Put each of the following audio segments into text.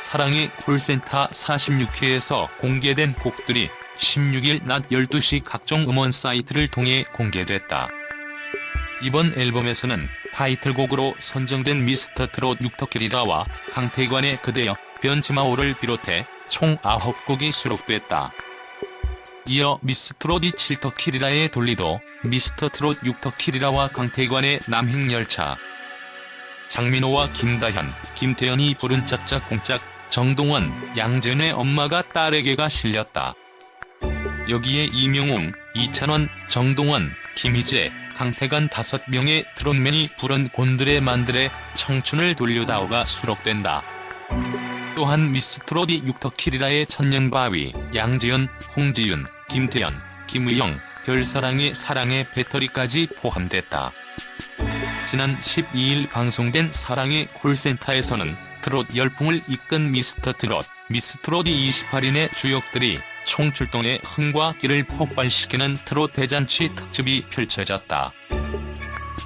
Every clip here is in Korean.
사랑의 콜센터 46회에서 공개된 곡들이 16일 낮 12시 각종 음원 사이트를 통해 공개됐다. 이번 앨범에서는 타이틀곡으로 선정된 미스터 트롯 육터키리라와 강태관의 그대여 변치마오를 비롯해 총 9곡이 수록됐다. 이어 미스트롯이 칠터키리라의 돌리도 미스터 트롯 육터키리라와 강태관의 남행열차 장민호와 김다현, 김태현이 부른 짝짝꿍짝, 정동원, 양재은의 엄마가 딸에게가 실렸다. 여기에 이명웅, 이찬원, 정동원, 김희재, 강태관 다섯 명의 트롯맨이 부른 곤드레 만드레 청춘을 돌려다오가 수록된다. 또한 미스트롯이 육터키리라의 천년바위, 양재현, 홍지윤, 김태현, 김의영, 별사랑의 사랑의 배터리까지 포함됐다. 지난 12일 방송된 사랑의 콜센터에서는 트롯 열풍을 이끈 미스터 트롯, 미스트롯이 28인의 주역들이 총출동해 흥과 기를 폭발시키는 트롯 대잔치 특집이 펼쳐졌다.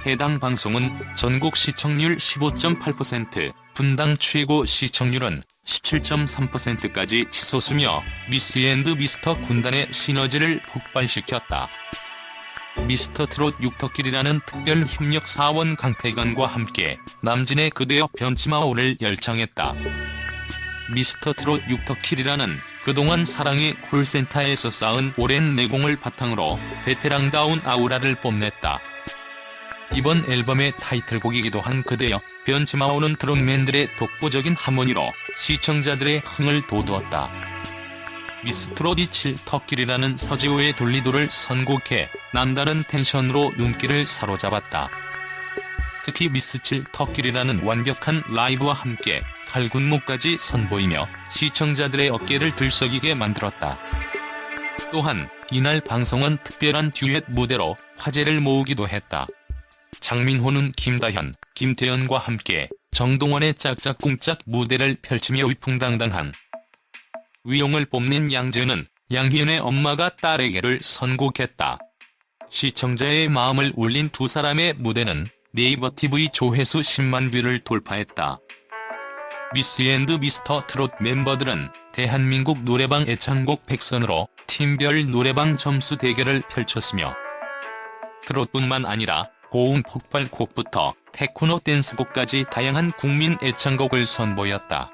해당 방송은 전국 시청률 15.8%, 분당 최고 시청률은 17.3%까지 치솟으며 미스 앤드 미스터 군단의 시너지를 폭발시켰다. 미스터 트롯 육터길이라는 특별 협력 사원 강태관과 함께 남진의 그대여 변치마오를 열창했다. 미스터 트롯 육터킬이라는 그동안 사랑의 콜센터에서 쌓은 오랜 내공을 바탕으로 베테랑다운 아우라를 뽐냈다. 이번 앨범의 타이틀곡이기도 한 그대여 변치마오는 트롯맨들의 독보적인 하모니로 시청자들의 흥을 돋우었다. 미스트롯이 칠 터길이라는 서지호의 돌리도를 선곡해 남다른 텐션으로 눈길을 사로잡았다. 특히 미스칠 터길이라는 완벽한 라이브와 함께 칼군무까지 선보이며 시청자들의 어깨를 들썩이게 만들었다. 또한 이날 방송은 특별한 듀엣 무대로 화제를 모으기도 했다. 장민호는 김다현, 김태현과 함께 정동원의 짝짝꿍짝 무대를 펼치며 위풍당당한 위용을 뽐낸 양재는 양희은의 엄마가 딸에게를 선곡했다. 시청자의 마음을 울린 두 사람의 무대는 네이버 TV 조회수 10만 뷰를 돌파했다. 미스 앤드 미스터 트롯 멤버들은 대한민국 노래방 애창곡 백선으로 팀별 노래방 점수 대결을 펼쳤으며 트롯뿐만 아니라 고음 폭발곡부터 테크노 댄스곡까지 다양한 국민 애창곡을 선보였다.